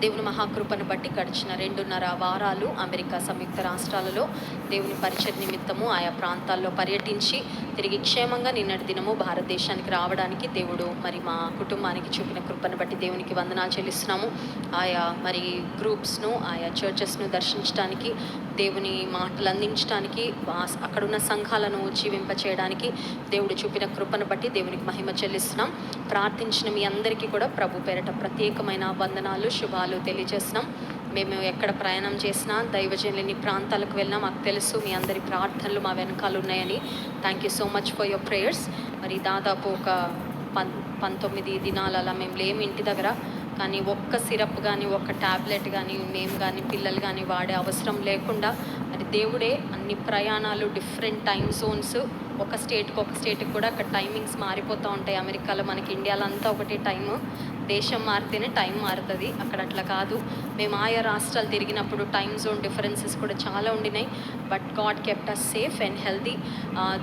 దేవుని మహాకృపను బట్టి గడిచిన రెండున్నర వారాలు అమెరికా సంయుక్త రాష్ట్రాలలో దేవుని పరిచయ నిమిత్తము ఆయా ప్రాంతాల్లో పర్యటించి తిరిగి క్షేమంగా నిన్నటి దినము భారతదేశానికి రావడానికి దేవుడు మరి మా కుటుంబానికి చూపిన కృపను బట్టి దేవునికి వందనాలు చెల్లిస్తున్నాము. ఆయా మరి గ్రూప్స్ను ఆయా చర్చెస్ను దర్శించడానికి దేవుని మాటలు అందించడానికి అక్కడున్న సంఘాలను జీవింప చేయడానికి దేవుడు చూపిన కృపను బట్టి దేవునికి మహిమ చెల్లిస్తున్నాం. ప్రార్థించిన మీ అందరికీ కూడా ప్రభు పేరట ప్రత్యేకమైన వందనాలు శుభాలు తెలియజేస్తున్నాం. మేము ఎక్కడ ప్రయాణం చేసినా దైవజనులని ప్రాంతాలకు వెళ్ళినా మాకు తెలుసు మీ అందరి ప్రార్థనలు మా వెనకాల ఉన్నాయని. Thank you so much for your prayers మరి దాదాపు ఒక పన్ పంతొమ్మిది దినాలు అలా మేము లేము ఇంటి దగ్గర. కానీ ఒక్క సిరప్ కానీ ఒక్క ట్యాబ్లెట్ కానీ మేము కానీ పిల్లలు కానీ వాడే అవసరం లేకుండా మరి దేవుడే అన్ని ప్రయాణాలు డిఫరెంట్ టైం జోన్స్. ఒక స్టేట్కి ఒక స్టేట్కి కూడా అక్కడ టైమింగ్స్ మారిపోతూ ఉంటాయి. అమెరికాలో మనకి ఇండియాలో అంతా ఒకటే టైము. దేశం మారితేనే టైం మారుతుంది. అక్కడ అట్లా కాదు. మేము ఆయా రాష్ట్రాలు తిరిగినప్పుడు టైం జోన్ డిఫరెన్సెస్ కూడా చాలా ఉండినాయి. But God kept us safe and healthy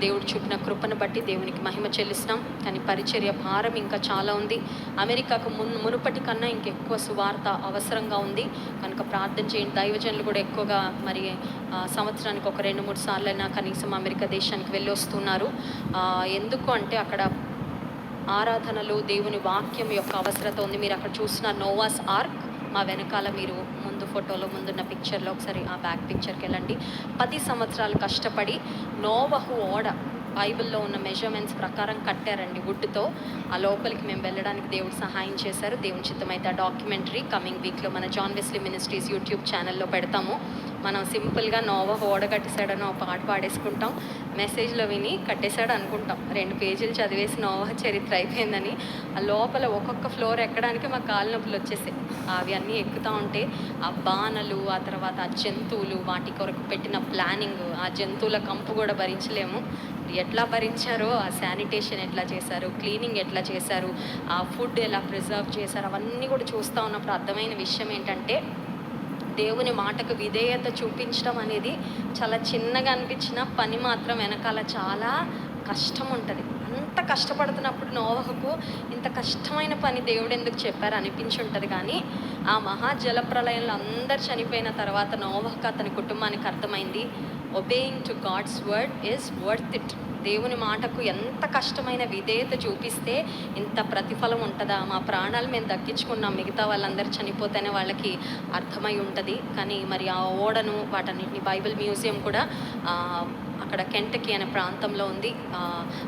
దేవుడు చూపిన కృపను బట్టి దేవునికి మహిమ చెల్లిస్తాం కానీ పరిచర్య భారం ఇంకా చాలా ఉంది. అమెరికాకు మున్ మునుపటి కన్నా ఇంకెక్కువ సువార్త అవసరంగా ఉంది. కనుక ప్రార్థన చేయండి. దైవజనులు కూడా ఎక్కువగా మరి సంవత్సరానికి ఒక రెండు మూడు సార్లైనా కనీసం అమెరికా దేశానికి వెళ్ళి వస్తున్నారు ఎందుకు అంటే అక్కడ ఆరాధనలు దేవుని వాక్యం యొక్క అవసరత ఉంది. మీరు అక్కడ చూసిన నోవాస్ ఆర్క్ మా వెనకాల మీరు ముందు ఫోటోలో ముందున్న పిక్చర్లో ఒకసారి ఆ బ్యాక్ పిక్చర్కి వెళ్ళండి. పది సంవత్సరాలు కష్టపడి నోవహు ఓడ బైబిల్లో ఉన్న మెజర్మెంట్స్ ప్రకారం కట్టారండి వుడ్తో ఆ లోపలికి మేము వెళ్ళడానికి దేవుడు సహాయం చేశారు. దేవుని చిత్తమైతే ఆ డాక్యుమెంటరీ కమింగ్ వీక్లో మన జాన్ వెస్లీ మినిస్ట్రీస్ యూట్యూబ్ ఛానల్లో పెడతాము. మనం సింపుల్గా నోవా ఓడ కట్టేశాడని ఒక పాట పాడేసుకుంటాం. మెసేజ్లో విని కట్టేశాడు అనుకుంటాం రెండు పేజీలు చదివేసి నోవా చరిత్ర అయిపోయిందని. ఆ లోపల ఒక్కొక్క ఫ్లోర్ ఎక్కడానికి మా కాలు నొప్పులు వచ్చేసాయి. అవి అన్నీ ఎక్కుతూ ఉంటే ఆ బాణలు ఆ తర్వాత ఆ జంతువులు వాటి కొరకు పెట్టిన ప్లానింగ్ ఆ జంతువుల కంపు కూడా భరించలేము. ఎట్లా భరించారో ఆ శానిటేషన్ ఎట్లా చేశారు క్లీనింగ్ ఎట్లా చేశారు ఆ ఫుడ్ ఎలా ప్రిజర్వ్ చేశారు అవన్నీ కూడా చూస్తూ ఉన్నప్పుడు అర్థమైన విషయం ఏంటంటే దేవుని మాటకు విధేయత చూపించడం అనేది చాలా చిన్నగా అనిపించిన పని మాత్రం వెనకాల చాలా కష్టం ఉంటుంది. అంత కష్టపడుతున్నప్పుడు నోవహకు ఇంత కష్టమైన పని దేవుడు ఎందుకు చెప్పారు అనిపించి ఉంటుంది కానీ ఆ మహా జలప్రలయంలో అందరు చనిపోయిన తర్వాత నోవహకు అతని కుటుంబానికి అర్థమైంది obeying to God's word is worth it దేవుని మాటకు ఎంత కష్టమైన విధేయత చూపిస్తే ఇంత ప్రతిఫలం ఉంటుందా? మా ప్రాణాలు మేము దక్కించుకున్నాం. మిగతా వాళ్ళందరూ చనిపోతేనే వాళ్ళకి అర్థమై ఉంటుంది. కానీ మరి ఆ ఓడను వాటన్నిటిని బైబిల్ మ్యూజియం కూడా అక్కడ కెంటకి అనే ప్రాంతంలో ఉంది.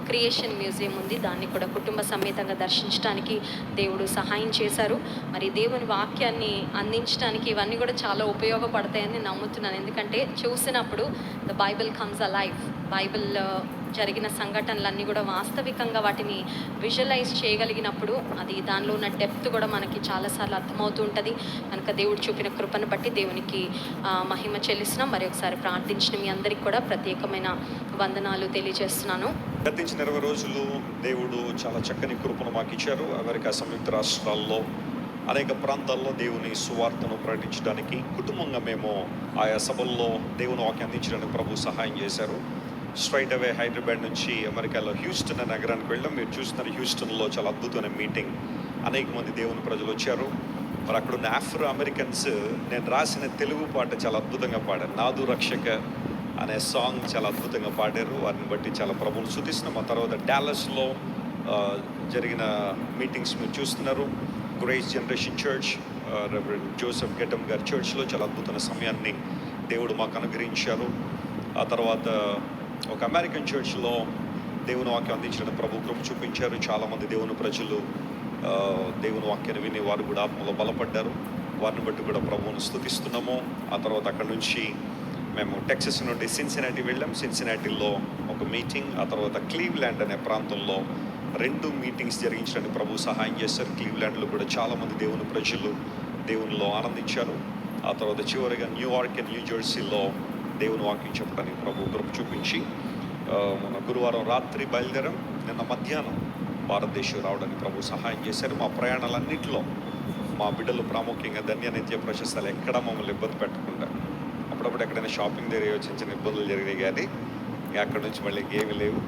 క్రియేషన్ మ్యూజియం ఉంది. దాన్ని కూడా కుటుంబ సమేతంగా దర్శించడానికి దేవుడు సహాయం చేశారు. మరి దేవుని వాక్యాన్ని అందించడానికి ఇవన్నీ కూడా చాలా ఉపయోగపడతాయని నమ్ముతున్నాను. ఎందుకంటే చూసినప్పుడు the Bible comes a life Bible జరిగిన సంఘటనలన్నీ కూడా వాస్తవికంగా వాటిని విజువలైజ్ చేయగలిగినప్పుడు అది దానిలో ఉన్న డెప్త్ కూడా మనకి చాలాసార్లు అర్థమవుతూ ఉంటుంది. కనుక దేవుడు చూపిన కృపను బట్టి దేవునికి మహిమ చెల్లిస్తున్నాం. మరి ఒకసారి ప్రార్థించిన మీ అందరికి కూడా ప్రత్యేకమైన వందనాలు తెలియజేస్తున్నాను. గతించిన ఇరవై రోజులు దేవుడు చాలా చక్కని కృపను మాకు ఇచ్చారు. అమెరికా సంయుక్త రాష్ట్రాల్లో అనేక ప్రాంతాల్లో దేవుని సువార్తను ప్రకటించడానికి కుటుంబంగా మేము ఆయా సభల్లో దేవుని వాక్యం అందించడానికి ప్రభు సహాయం చేశారు. స్ట్రైట్ అవే హైదరాబాద్ నుంచి అమెరికాలో హ్యూస్టన్ అనే నగరానికి వెళ్ళాం మీరు చూస్తున్నారు హ్యూస్టన్లో చాలా అద్భుతమైన మీటింగ్. అనేక మంది దేవుని ప్రజలు వచ్చారు. మరి అక్కడ ఉన్న ఆఫ్రో అమెరికన్స్ నేను రాసిన తెలుగు పాట చాలా అద్భుతంగా పాడాను నాదు రక్షక అనే సాంగ్ చాలా అద్భుతంగా పాడారు. వారిని బట్టి చాలా ప్రభువును శుతిస్తున్నాం ఆ తర్వాత డాలస్లో జరిగిన మీటింగ్స్ మీరు చూస్తున్నారు. Grace Generation Church Reverend Joseph గెటమ్ గారి చర్చ్లో చాలా అద్భుతమైన సమయాన్ని దేవుడు మాకు అనుగ్రహించారు. ఆ తర్వాత ఒక అమెరికన్ చర్చ్లో దేవుని వాక్యం అందించడానికి ప్రభు కృప చూపించారు. చాలామంది దేవుని ప్రజలు దేవుని వాక్యాన్ని విని వారు కూడా ఆత్మలో బలపడ్డారు. వారిని బట్టి కూడా ప్రభువును స్థుతిస్తున్నాము. ఆ తర్వాత అక్కడ నుంచి మేము టెక్సస్ నుండి సిన్సినాటి వెళ్ళాం. సిన్సినాటిలో ఒక మీటింగ్ ఆ తర్వాత క్లీవ్ల్యాండ్ అనే ప్రాంతంలో రెండు మీటింగ్స్ జరిగించడానికి ప్రభు సహాయం చేశారు. క్లీవ్ల్యాండ్లో కూడా చాలామంది దేవుని ప్రజలు దేవునిలో ఆనందించారు. ఆ తర్వాత చివరిగా న్యూయార్క్ అండ్ న్యూ జెర్సీలో దేవుని వాక్యం చెప్పడానికి ప్రభు కృప చూపించి మన గురువారం రాత్రి బయలుదేరాం. నిన్న మధ్యాహ్నం భారతదేశం రావడానికి ప్రభు సహాయం చేశారు. మా ప్రయాణాలన్నింటిలో మా బిడ్డలు ప్రాముఖ్యంగా ధన్య నిత్య ప్రశస్తాలు ఎక్కడ మమ్మల్ని ఇబ్బంది పెట్టకుండా అప్పుడప్పుడు ఎక్కడైనా షాపింగ్ దగ్గర చిన్న చిన్న ఇబ్బందులు జరిగినాయి కానీ అక్కడ నుంచి మళ్ళీ ఏమి లేవు.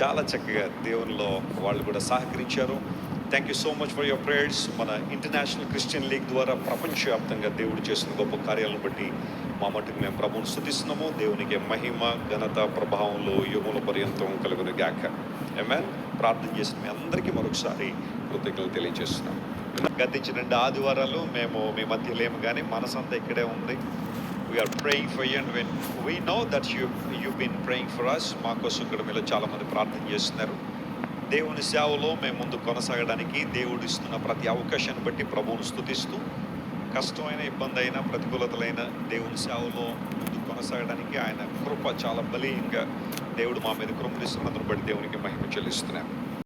చాలా చక్కగా దేవునిలో వాళ్ళు కూడా సహకరించారు. Thank you so much for your prayers మన ఇంటర్నేషనల్ క్రిస్టియన్ లీగ్ ద్వారా ప్రపంచవ్యాప్తంగా దేవుడు చేసిన గొప్ప కార్యాలను బట్టి మా మట్టుకు మేము ప్రభువును స్థుతిస్తున్నాము. దేవునికి మహిమ ఘనత ప్రభావంలో యుగముల పర్యంతం కలుగును గాక. ఏమేన్ ప్రార్థన చేసిన మీ అందరికీ మరొకసారి కృతజ్ఞతలు తెలియజేస్తున్నాం. గతించిన రెండు ఆదివారాలు మేము మీ మధ్య లేము కానీ మనసంతా ఇక్కడే ఉంది. We are praying for you and when we know that you you been praying for us మా కోసం ఇక్కడ మీలో చాలామంది ప్రార్థన చేస్తున్నారు. దేవుని సేవలో మేము ముందు కొనసాగడానికి దేవుడు ఇస్తున్న ప్రతి అవకాశాన్ని బట్టి ప్రభువును స్థుతిస్తూ కష్టమైన ఇబ్బంది అయినా ప్రతికూలతలైన దేవుని సేవలో ముందు కొనసాగడానికి ఆయన కృప చాలా బలీయంగా దేవుడు మా మీద కృపనిస్తున్నందును బట్టి దేవునికి మహిమ చెల్లిస్తున్నాం.